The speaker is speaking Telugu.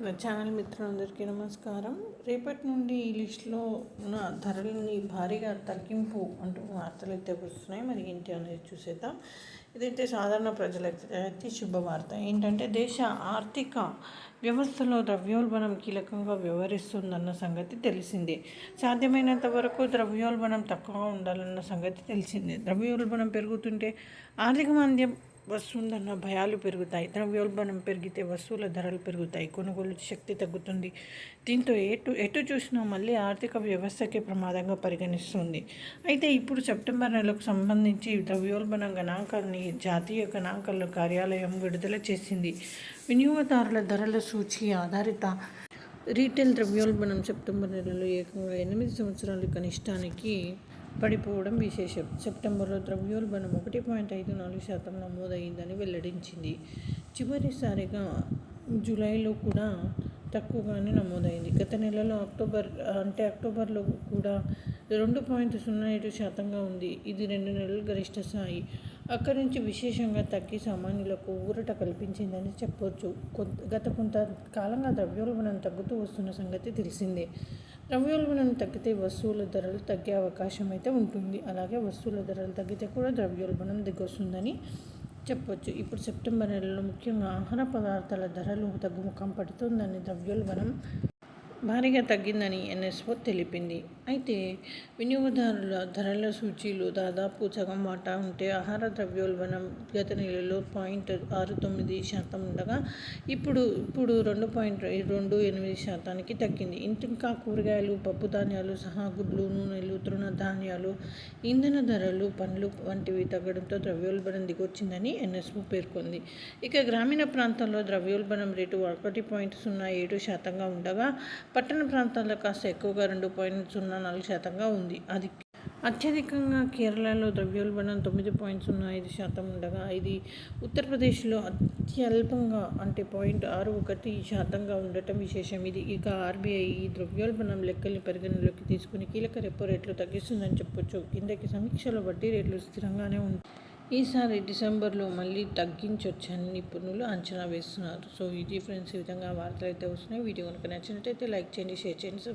నా ఛానల్ మిత్రులందరికీ నమస్కారం. రేపటి నుండి ఈ లిస్టులో ఉన్న ధరలని భారీగా తగ్గింపు అంటూ వార్తలు అయితే వస్తున్నాయి. మరి ఏంటి అనేది చూసేద్దాం. ఇదైతే సాధారణ ప్రజలకి శుభవార్త ఏంటంటే దేశ ఆర్థిక వ్యవస్థలో ద్రవ్యోల్బణం కీలకంగా వ్యవహరిస్తుందన్న సంగతి తెలిసిందే. సాధ్యమైనంత వరకు ద్రవ్యోల్బణం తక్కువగా ఉండాలన్న సంగతి తెలిసిందే. ద్రవ్యోల్బణం పెరుగుతుంటే ఆర్థిక మాంద్యం వస్తుందన్న భయాలు పెరుగుతాయి. ద్రవ్యోల్బణం పెరిగితే వస్తువుల ధరలు పెరుగుతాయి. కొనుగోలు శక్తి తగ్గుతుంది. దీంతో ఎటు ఎటు చూసినా మళ్ళీ ఆర్థిక వ్యవస్థకే ప్రమాదంగా పరిగణిస్తుంది. అయితే ఇప్పుడు సెప్టెంబర్ నెలకు సంబంధించి ద్రవ్యోల్బణం గణాంకాన్ని జాతీయ గణాంకాల కార్యాలయం విడుదల చేసింది. వినియోగదారుల ధరల సూచి ఆధారిత రీటైల్ ద్రవ్యోల్బణం సెప్టెంబర్ నెలలో ఏకంగా ఎనిమిది సంవత్సరాల కనిష్టానికి పడిపోవడం విశేషం. సెప్టెంబర్లో ద్రవ్యోల్బణం ఒకటి పాయింట్ ఐదు నాలుగు శాతం నమోదైందని వెల్లడించింది. చివరిసారిగా జూలైలో కూడా తక్కువగానే నమోదైంది. గత నెలలో అక్టోబర్ అంటే అక్టోబర్లో కూడా రెండు పాయింట్ సున్నా ఏడు శాతంగా ఉంది. ఇది రెండు నెలలు గరిష్ట స్థాయి. అక్కడి నుంచి విశేషంగా తగ్గి సామాన్యులకు ఊరట కల్పించిందని చెప్పవచ్చు గత కొంత కాలంగా ద్రవ్యోల్బణం తగ్గుతూ వస్తున్న సంగతి తెలిసిందే. ద్రవ్యోల్బణం తగ్గితే వస్తువుల ధరలు తగ్గే అవకాశం అయితే ఉంటుంది. అలాగే వస్తువుల ధరలు తగ్గితే కూడా ద్రవ్యోల్బణం దిగొస్తుందని చెప్పొచ్చు. ఇప్పుడు సెప్టెంబర్ నెలలో ముఖ్యంగా ఆహార పదార్థాల ధరలు తగ్గుముఖం పడుతుందని ద్రవ్యోల్బణం భారీగా తగ్గిందని ఎన్ఎస్ఓ తెలిపింది. అయితే వినియోగదారుల ధరల సూచీలు దాదాపు సగం వాటా ఉంటే ఆహార ద్రవ్యోల్బణం గత నెలలో పాయింట్ ఆరు తొమ్మిది శాతం ఉండగా ఇప్పుడు ఇప్పుడు రెండు పాయింట్ రెండు ఎనిమిది శాతానికి తగ్గింది. ఇంకా కూరగాయలు పప్పు ధాన్యాలు సహా గుడ్లు నూనెలు తృణధాన్యాలు ఇంధన ధరలు పండ్లు వంటివి తగ్గడంతో ద్రవ్యోల్బణం దిగొచ్చిందని ఎన్ఎస్ఓ పేర్కొంది. ఇక గ్రామీణ ప్రాంతాల్లో ద్రవ్యోల్బణం రేటు ఒకటి పాయింట్ సున్నా ఏడు శాతంగా ఉండగా పట్టణ ప్రాంతాల్లో కాస్త ఎక్కువగా రెండు పాయింట్ సున్నా సున్నా నాలుగు శాతంగా ఉంది. అది అత్యధికంగా కేరళలో ద్రవ్యోల్బణం తొమ్మిది పాయింట్ సున్నా ఐదు శాతం ఉండగా ఇది ఉత్తరప్రదేశ్లో అత్యల్పంగా అంటే పాయింట్ ఆరు ఒకటి శాతంగా ఉండటం విశేషం. ఇది ఇక ఆర్బీఐ ఈ ద్రవ్యోల్బణం లెక్కల్ని పరిగణలోకి తీసుకుని కీలక రెపో రేట్లు తగ్గిస్తుందని చెప్పొచ్చు. కిందకి సమీక్షలో వడ్డీ రేట్లు స్థిరంగానే ఉంటాయి ఈసారి డిసెంబర్లో మళ్ళీ తగ్గించవచ్చని నిపుణులు అంచనా వేస్తున్నారు. సో ఇది ఫ్రెండ్స్ ఈ విధంగా వార్తలు అయితే వస్తున్నాయి. వీడియో కనుక నచ్చినట్టయితే లైక్ చేయండి షేర్ చేయండి సబ్స్క్రైబ్